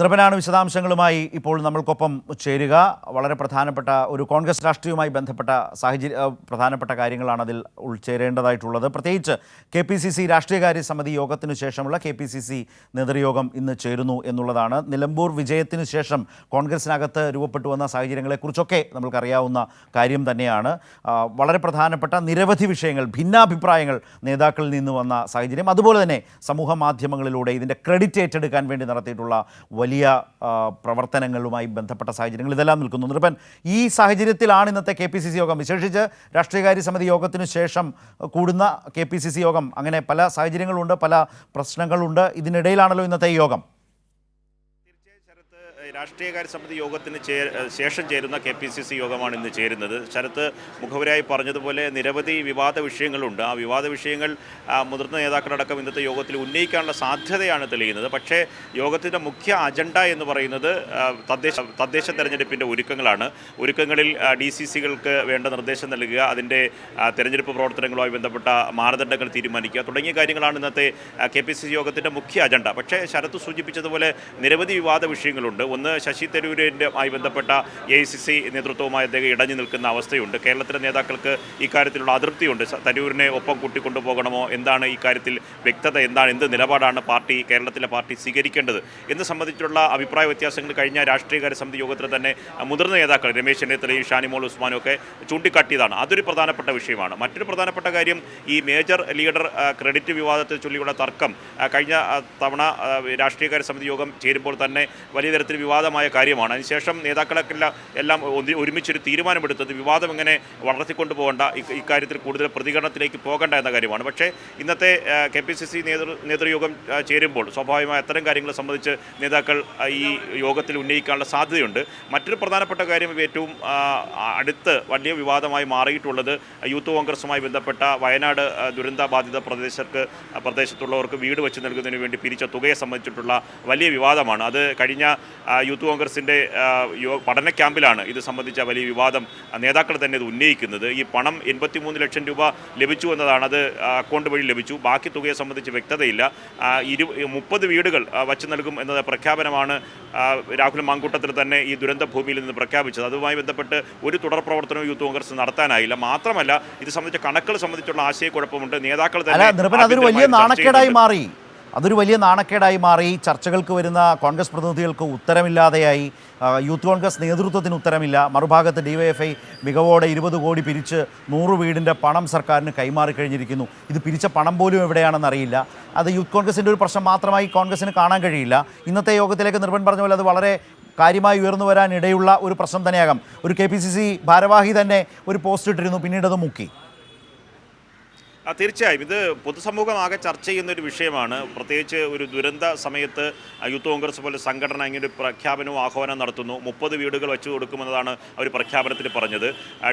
നിർഭനാണ് വിശദാംശങ്ങളുമായി ഇപ്പോൾ നമ്മൾക്കൊപ്പം ചേരുക. വളരെ പ്രധാനപ്പെട്ട ഒരു കോൺഗ്രസ് രാഷ്ട്രീയവുമായി ബന്ധപ്പെട്ട സാഹചര്യ പ്രധാനപ്പെട്ട കാര്യങ്ങളാണ് അതിൽ ഉൾച്ചേരേണ്ടതായിട്ടുള്ളത്. പ്രത്യേകിച്ച് കെ പി സി സി രാഷ്ട്രീയകാര്യ സമിതി യോഗത്തിനു ശേഷമുള്ള കെ പി സി സി നേതൃയോഗം ഇന്ന് ചേരുന്നു എന്നുള്ളതാണ്. നിലമ്പൂർ വിജയത്തിനു ശേഷം കോൺഗ്രസിനകത്ത് രൂപപ്പെട്ടു വന്ന സാഹചര്യങ്ങളെക്കുറിച്ചൊക്കെ നമ്മൾക്കറിയാവുന്ന കാര്യം തന്നെയാണ്. വളരെ പ്രധാനപ്പെട്ട നിരവധി വിഷയങ്ങൾ ഭിന്നാഭിപ്രായങ്ങൾ നേതാക്കളിൽ നിന്ന് വന്ന സാഹചര്യം. അതുപോലെ തന്നെ സമൂഹ മാധ്യമങ്ങളിലൂടെ ഇതിന്റെ ക്രെഡിറ്റ് ഏറ്റെടുക്കാൻ വേണ്ടി നടത്തിയിട്ടുള്ള വലിയ ആ, പ്രവർത്തനങ്ങളുമായി ബന്ധപ്പെട്ട സാഹചര്യങ്ങൾ ഇതെല്ലാം നിൽക്കുന്നു നിർപ്പൻ ഈ സാഹചര്യത്തിലാണ് ഇന്നത്തെ കെ പി സി സി യോഗം. വിശേഷിച്ച് രാഷ്ട്രീയകാര്യ സമിതി യോഗത്തിനു ശേഷം കൂടുന്ന കെ പി സി സി യോഗം. അങ്ങനെ പല സാഹചര്യങ്ങളുണ്ട് പല പ്രശ്നങ്ങളുണ്ട്. ഇതിനിടയിലാണല്ലോ ഇന്നത്തെ ഈ യോഗം. ശരത്ത് രാഷ്ട്രീയകാര്യ സമിതി യോഗത്തിന് ശേഷം ചേരുന്ന കെ പി സി സി യോഗമാണ് ഇന്ന് ചേരുന്നത്. ശരത്ത് മുഖവരായി പറഞ്ഞതുപോലെ നിരവധി വിവാദ വിഷയങ്ങളുണ്ട്. ആ വിവാദ വിഷയങ്ങൾ മുതിർന്ന നേതാക്കളടക്കം ഇന്നത്തെ യോഗത്തിൽ ഉന്നയിക്കാനുള്ള സാധ്യതയാണ് തെളിയുന്നത്. പക്ഷേ യോഗത്തിന്റെ മുഖ്യ അജണ്ട എന്ന് പറയുന്നത് തദ്ദേശ തദ്ദേശ തെരഞ്ഞെടുപ്പിന്റെ ഒരുക്കങ്ങളാണ്. ഒരുക്കങ്ങളിൽ ഡി സി സികൾക്ക് വേണ്ട നിർദ്ദേശം നൽകുക അതിന്റെ തെരഞ്ഞെടുപ്പ് പ്രവർത്തനങ്ങളുമായി ബന്ധപ്പെട്ട മാനദണ്ഡങ്ങൾ തീരുമാനിക്കുക തുടങ്ങിയ കാര്യങ്ങളാണ് ഇന്നത്തെ കെ പി സി സി യോഗത്തിന്റെ മുഖ്യ അജണ്ട. പക്ഷേ ശരത്ത് സൂചിപ്പിച്ചതുപോലെ നിരവധി വിവാദ വിഷയങ്ങളുണ്ട്. ഒന്ന് ശശി തരൂരിന്റെ ആയി ബന്ധപ്പെട്ട എ സി സി നേതൃത്വവുമായി അദ്ദേഹം ഇടഞ്ഞു നിൽക്കുന്ന അവസ്ഥയുണ്ട്. കേരളത്തിലെ നേതാക്കൾക്ക് ഇക്കാര്യത്തിലുള്ള അതൃപ്തിയുണ്ട്. തരൂരിനെ ഒപ്പം കൂട്ടിക്കൊണ്ടു പോകണമോ? എന്താണ് ഇക്കാര്യത്തിൽ വ്യക്തത? എന്താണ്? എന്ത് നിലപാടാണ് പാർട്ടി കേരളത്തിലെ പാർട്ടി സ്വീകരിക്കേണ്ടത്? എന്ന് സംബന്ധിച്ചുള്ള അഭിപ്രായ വ്യത്യാസങ്ങൾ കഴിഞ്ഞ രാഷ്ട്രീയകാര്യ സമിതി യോഗത്തിൽ തന്നെ മുതിർന്ന നേതാക്കൾ രമേശ് ചെന്നിത്തലയും ഷാനിമോൾ ഉസ്മാനും ഒക്കെ ചൂണ്ടിക്കാട്ടിയതാണ്. അതൊരു പ്രധാനപ്പെട്ട വിഷയമാണ്. മറ്റൊരു പ്രധാനപ്പെട്ട കാര്യം ഈ മേജർ ലീഡർ ക്രെഡിറ്റ് വിവാദത്തെ ചൊല്ലിയുള്ള തർക്കം കഴിഞ്ഞ തവണ രാഷ്ട്രീയകാര്യ സമിതി യോഗം ചേരുമ്പോൾ തന്നെ വലിയ തരത്തിൽ വിവാദമായ കാര്യമാണ്. അതിനുശേഷം നേതാക്കളൊക്കെ എല്ലാം ഒരുമിച്ചൊരു തീരുമാനമെടുത്തത് വിവാദം എങ്ങനെ വളർത്തിക്കൊണ്ടു പോകേണ്ട ഇക്കാര്യത്തിൽ കൂടുതൽ പ്രതികരണത്തിലേക്ക് പോകേണ്ട എന്ന കാര്യമാണ്. പക്ഷേ ഇന്നത്തെ കെ പി സി സി നേതൃ നേതൃയോഗം ചേരുമ്പോൾ സ്വാഭാവികമായി അത്തരം കാര്യങ്ങളെ സംബന്ധിച്ച് നേതാക്കൾ ഈ യോഗത്തിൽ ഉന്നയിക്കാനുള്ള സാധ്യതയുണ്ട്. മറ്റൊരു പ്രധാനപ്പെട്ട കാര്യം ഏറ്റവും അടുത്ത് വലിയ വിവാദമായി മാറിയിട്ടുള്ളത് യൂത്ത് കോൺഗ്രസുമായി ബന്ധപ്പെട്ട വയനാട് ദുരന്ത ബാധിത പ്രദേശർക്ക് പ്രദേശത്തുള്ളവർക്ക് വീട് വെച്ച് നൽകുന്നതിന് വേണ്ടി പിരിച്ച തുകയെ സംബന്ധിച്ചിട്ടുള്ള വലിയ വിവാദമാണ്. അത് കഴിഞ്ഞ യൂത്ത് കോൺഗ്രസിന്റെ പഠന ക്യാമ്പിലാണ് ഇത് സംബന്ധിച്ച വലിയ വിവാദം നേതാക്കൾ തന്നെ ഇത് ഉന്നയിക്കുന്നത്. ഈ പണം എൺപത്തിമൂന്ന് ലക്ഷം രൂപ ലഭിച്ചു എന്നതാണ് അത് അക്കൗണ്ട് വഴി ലഭിച്ചു. ബാക്കി തുകയെ സംബന്ധിച്ച് വ്യക്തതയില്ല. ഇരു മുപ്പത് വീടുകൾ വച്ച് നൽകും എന്ന പ്രഖ്യാപനമാണ് രാഹുൽ മാങ്കൂട്ടത്തിൽ തന്നെ ഈ ദുരന്ത ഭൂമിയിൽ നിന്ന് പ്രഖ്യാപിച്ചത്. അതുമായി ബന്ധപ്പെട്ട് ഒരു തുടർ പ്രവർത്തനവും യൂത്ത് കോൺഗ്രസ് നടത്താനായില്ല. മാത്രമല്ല ഇത് സംബന്ധിച്ച കണക്കുകൾ സംബന്ധിച്ചുള്ള ആശയക്കുഴപ്പമുണ്ട്. നേതാക്കൾ തന്നെ അതൊരു വലിയ നാണക്കേടായി മാറി. അതൊരു വലിയ നാണക്കേടായി മാറി. ചർച്ചകൾക്ക് വരുന്ന കോൺഗ്രസ് പ്രതിനിധികൾക്ക് ഉത്തരമില്ലാതെയായി. യൂത്ത് കോൺഗ്രസ് നേതൃത്വത്തിന് ഉത്തരമില്ല. മറുഭാഗത്ത് ഡിവൈഎഫ്ഐ മികവോടെ ഇരുപത് കോടി പിരിച്ച് നൂറ് വീടിന്റെ പണം സർക്കാരിന് കൈമാറി കഴിഞ്ഞിരിക്കുന്നു. ഇത് പിരിച്ച പണം പോലും എവിടെയാണെന്ന് അറിയില്ല. അത് യൂത്ത് കോൺഗ്രസിന്റെ ഒരു പ്രശ്നം മാത്രമായി കോൺഗ്രസിന് കാണാൻ കഴിയില്ല. ഇന്നത്തെ യോഗത്തിലേക്ക് നിർഭൻ പറഞ്ഞ പോലെ അത് വളരെ കാര്യമായി ഉയർന്നു വരാനിടയുള്ള ഒരു പ്രശ്നം തന്നെയാകാം. ഒരു കെ ഭാരവാഹി തന്നെ ഒരു പോസ്റ്റ് ഇട്ടിരുന്നു. പിന്നീട് അത് മുക്കി. തീർച്ചയായും. ഇത് പൊതുസമൂഹം ആകെ ചർച്ച ചെയ്യുന്ന ഒരു വിഷയമാണ്. പ്രത്യേകിച്ച് ഒരു ദുരന്ത സമയത്ത് യൂത്ത് കോൺഗ്രസ് പോലെ സംഘടന ഇങ്ങനെ ഒരു പ്രഖ്യാപനവും ആഹ്വാനം നടത്തുന്നു. മുപ്പത് വീടുകൾ വെച്ചു കൊടുക്കുമെന്നതാണ് അവർ പ്രഖ്യാപനത്തിൽ പറഞ്ഞത്.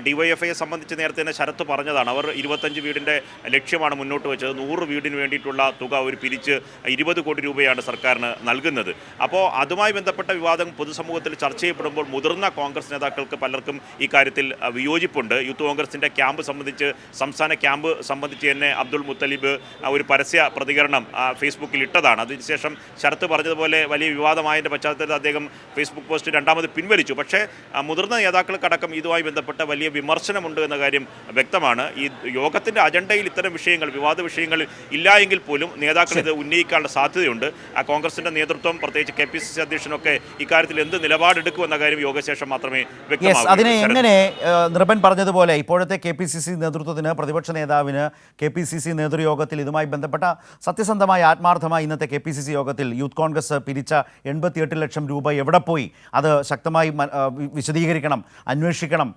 ഡിവൈഎഫ്ഐയെ സംബന്ധിച്ച് നേരത്തെ തന്നെ ശരത്ത് പറഞ്ഞതാണ്. അവർ ഇരുപത്തഞ്ച് വീടിന്റെ ലക്ഷ്യമാണ് മുന്നോട്ട് വെച്ചത്. നൂറ് വീടിന് വേണ്ടിയിട്ടുള്ള തുക അവർ പിരിച്ച് ഇരുപത് കോടി രൂപയാണ് സർക്കാരിന് നൽകുന്നത്. അപ്പോൾ അതുമായി ബന്ധപ്പെട്ട വിവാദം പൊതുസമൂഹത്തിൽ ചർച്ച ചെയ്യപ്പെടുമ്പോൾ മുതിർന്ന കോൺഗ്രസ് നേതാക്കൾക്ക് പലർക്കും ഈ കാര്യത്തിൽ വിയോജിപ്പുണ്ട്. യൂത്ത് കോൺഗ്രസിന്റെ ക്യാമ്പ് സംബന്ധിച്ച് സംസ്ഥാന ക്യാമ്പ് സംബന്ധിച്ച് തന്നെ അബ്ദുൾ മുത്തലിബ് ഒരു പരസ്യ പ്രതികരണം ഫേസ്ബുക്കിൽ ഇട്ടതാണ് അതിനുശേഷം ശരത്ത് പറഞ്ഞതുപോലെ വലിയ വിവാദമായതിന്റെ പശ്ചാത്തലത്തിൽ അദ്ദേഹം ഫേസ്ബുക്ക് പോസ്റ്റ് രണ്ടാമത് പിൻവലിച്ചു. പക്ഷേ മുതിർന്ന നേതാക്കൾക്കടക്കം ഇതുമായി ബന്ധപ്പെട്ട വലിയ വിമർശനമുണ്ട് എന്ന കാര്യം വ്യക്തമാണ്. ഈ യോഗത്തിന്റെ അജണ്ടയിൽ ഇത്തരം വിഷയങ്ങൾ വിവാദ വിഷയങ്ങൾ ഇല്ല എങ്കിൽ പോലും നേതാക്കൾ ഇത് ഉന്നയിക്കാനുള്ള സാധ്യതയുണ്ട്. ആ കോൺഗ്രസിന്റെ നേതൃത്വം പ്രത്യേകിച്ച് കെ പി സി സി അധ്യക്ഷനൊക്കെ ഇക്കാര്യത്തിൽ എന്ത് നിലപാടെടുക്കുമെന്ന കാര്യം യോഗശേഷം മാത്രമേ വ്യക്തമാകൂ അതിനെ എങ്ങനെ നിർബൻ നിർഭൻ പറഞ്ഞതുപോലെ ഇപ്പോഴത്തെ കെ പി സി സി നേതൃത്വത്തിന് പ്രതിപക്ഷ നേതാവിന് കെ പി സി സി നേതൃയോഗത്തിൽ ഇതുമായി ബന്ധപ്പെട്ട സത്യസന്ധമായ ആത്മാർത്ഥമായ ഇന്നത്തെ കെ പി സി സി യോഗത്തിൽ യൂത്ത് കോൺഗ്രസ് പിരിച്ച എൺപത്തിയെട്ട് ലക്ഷം രൂപ എവിടെ പോയി? അത് ശക്തമായി വിശദീകരിക്കണം അന്വേഷിക്കണം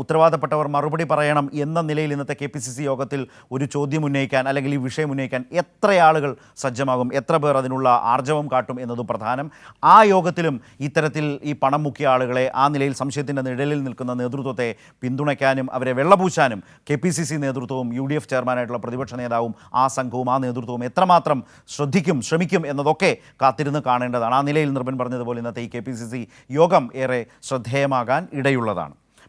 ഉത്തരവാദപ്പെട്ടവർ മറുപടി പറയണം എന്ന നിലയിൽ ഇന്നത്തെ കെ പി സി സി യോഗത്തിൽ ഒരു ചോദ്യം ഉന്നയിക്കാൻ അല്ലെങ്കിൽ ഈ വിഷയം ഉന്നയിക്കാൻ എത്ര ആളുകൾ സജ്ജമാകും എത്ര പേർ അതിനുള്ള ആർജവം കാട്ടും എന്നത് പ്രധാനം. ആ യോഗത്തിലും ഇത്തരത്തിൽ ഈ പണം മുക്കിയ ആളുകളെ ആ നിലയിൽ സംശയത്തിന്റെ നിഴലിൽ നിൽക്കുന്ന നേതൃത്വത്തെ പിന്തുണയ്ക്കാനും അവരെ വെള്ളപൂശാനും കെ പി സി സി നേതൃത്വവും യു ഡി എഫ് ചെയർമാനായിട്ടുള്ള പ്രതിപക്ഷ നേതാവും ആ സംഘവും ആ നേതൃത്വവും എത്രമാത്രം ശ്രദ്ധിക്കും ശ്രമിക്കും എന്നതൊക്കെ കാത്തിരുന്ന് കാണേണ്ടതാണ്. ആ നിലയിൽ നിർബൻ പറഞ്ഞതുപോലെ ഇന്നത്തെ ഈ കെ യോഗം ഏറെ ശ്രദ്ധേയമാകാൻ ഇടയുള്ളതാണ്.